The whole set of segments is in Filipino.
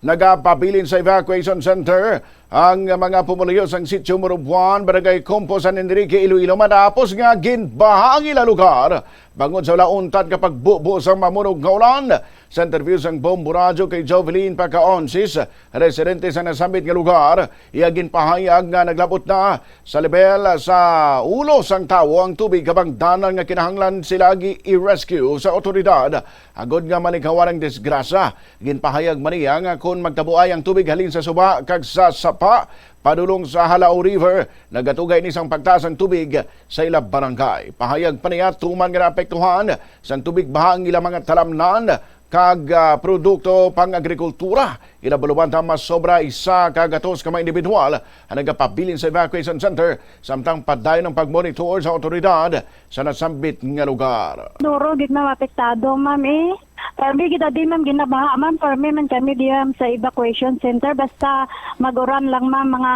nagapabilin sa evacuation center ang mga pumulayo sa sitio Murubuan, Barangay Compo, San Enrique, Iloilo, matapos nga ginbaha ang ilang lugar. Bangod sa launtad kapag bubo sa mamunog nga ulan. Sa interview sang Bombo kay Jovelyn Pacaonsis, residente sa nasambit nga lugar, iagin pahayag nga naglabot na sa level sa ulo sang tawo ang tubig kapag danan nga kinahanglan sila gi i-rescue sa otoridad. Agod nga manikawan ang disgrasya, ginpahayag maniya nga kung magtabuay ang tubig halin sa suba kag sa sapa padulong sa Halao River nagatugay ni isang pagtaas ang tubig sa ilang barangay. Pahayag pa niya tuman nga naapektuhan sa tubig baha ang ilang mga talamnan kag ah, produkto pang agrikultura. Inabaluban ta mas sobra isa kagatos ka mga individual ang nagapabilin sa evacuation center samtang padayon ng pagmonitor sa otoridad sa nasambit nga lugar. Duro, gid na apektado, ma'am eh. Permi kita di ma'am ginabaha. Ma'am, permi man kami di ma'am sa evacuation center. Basta maguran lang ma'am mga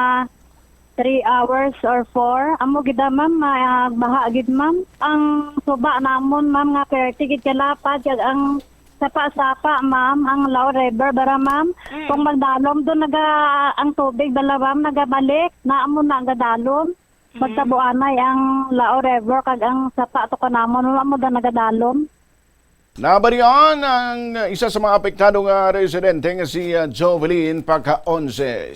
3 hours or 4. Amo gida ma'am, ma- baha gid ma'am. Ang suba namon ma'am nga perti gid kalapad. Kag ang sapa-sapa ma'am ang Lao River bara ma'am. Kung magdalom doon naga ang tubig dala ma'am nagabalik. Na amo na nagadalom. Magtabuanay ang Lao River kag ang sapa to kanamon wala mo da nagadalom Nabarian ang isa sa mga apektado nga residente nga si ah, Jovelyn Pacaonces.